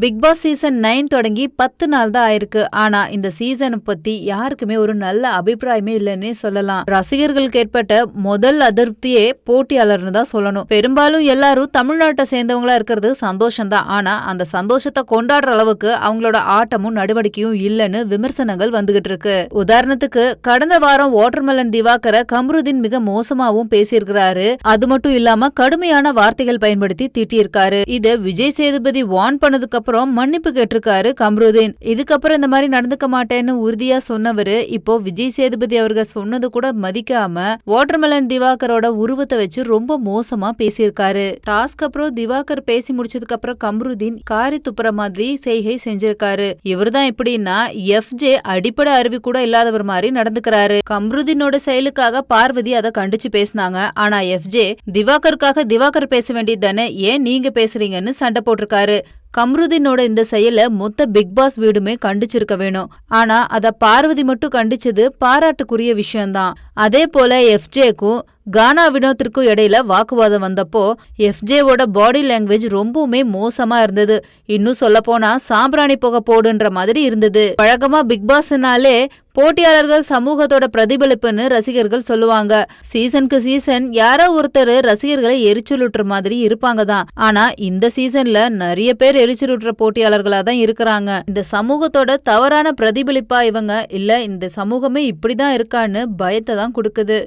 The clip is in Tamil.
பிக் பாஸ் சீசன் நைன் தொடங்கி பத்து நாள் தான் ஆயிருக்கு. ஆனா இந்த சீசனை பத்தி யாருக்குமே ஒரு நல்ல அபிப்பிராயமே இல்லைன்னே சொல்லலாம். ரசிகர்களுக்கு ஏற்பட்ட முதல் அதிருப்தியே போட்டியாளர்னு தான் சொல்லணும். பெரும்பாலும் எல்லாரும் தமிழ்நாட்டை சேர்ந்தவங்களா இருக்கிறது சந்தோஷம் தான் ஆனா அந்த சந்தோஷத்தை கொண்டாடுற அளவுக்கு அவங்களோட ஆட்டமும் நடவடிக்கையும் இல்லைன்னு விமர்சனங்கள் வந்துகிட்டு இருக்கு. உதாரணத்துக்கு கடந்த வாரம் வாட்டர்மெலன் திவாகர கம்ருதீன் மிக மோசமாவும் பேசியிருக்கிறாரு. அது மட்டும் இல்லாம கடுமையான வார்த்தைகள் பயன்படுத்தி திட்டியிருக்காரு. இதை விஜய் சேதுபதி வான் பண்ணதுக்கு அப்புறம் மன்னிப்பு கேட்டிருக்காரு கம்ருதீன். இதுக்கப்புறம் இந்த மாதிரி நடந்துக்க மாட்டேன்னு உறுதியா சொன்னவரு இப்போ விஜய் சேதுபதி அவர்கள் சொன்னது கூட மதிக்காம வாட்டர்மெலன் திவாகரோட உருவத்தை வச்சு ரொம்ப மோசமா பேசியிருக்காரு. டாஸ்க் அப்புறம் திவாகர் பேசி முடிச்சதுக்கு அப்புறம் கம்ருதீன் காரி துப்புற மாதிரி செய்கை செஞ்சிருக்காரு. இவர்தான் எப்படின்னா எஃப்ஜே அடிப்படை அறிவு கூட இல்லாதவர் மாதிரி நடந்துக்கிறாரு. கம்ருதீனோட செயலுக்காக பார்வதி அதை கண்டிச்சு பேசினாங்க. ஆனா எஃப்ஜே திவாகருக்காக திவாகர் பேச வேண்டியது தானே ஏன் நீங்க பேசுறீங்கன்னு சண்டை போட்டிருக்காரு. கம்ருதீனோட இந்த செயல மொத்த பிக் பாஸ் வீடுமே கண்டிச்சிருக்க வேணும். ஆனா அத பார்வதி மட்டும் கண்டிச்சது பாராட்டுக்குரிய விஷயம்தான். அதே போல எஃப்ஜேக்கும் கானா வினோத்திற்கும் இடையில வாக்குவாதம் வந்தப்போ எஃப்ஜேவோட பாடி லாங்குவேஜ் ரொம்பவுமே மோசமா இருந்தது. இன்னும் சொல்ல போனா சாம்பிராணி புகை போடுன்ற மாதிரி இருந்தது. பழக்கமா பிக் பாஸ்னாலே போட்டியாளர்கள் சமூகத்தோட பிரதிபலிப்புன்னு ரசிகர்கள் சொல்லுவாங்க. சீசனுக்கு சீசன் யாரோ ஒருத்தர் ரசிகர்களை எரிச்சலுட்டுற மாதிரி இருப்பாங்க தான். ஆனா இந்த சீசன்ல நிறைய பேர் எரிச்சலுட்டுற போட்டியாளர்களா தான் இருக்கிறாங்க. இந்த சமூகத்தோட தவறான பிரதிபலிப்பா இவங்க? இல்ல இந்த சமூகமே இப்படிதான் இருக்கான்னு பயத்தை தான் கொடுக்குது.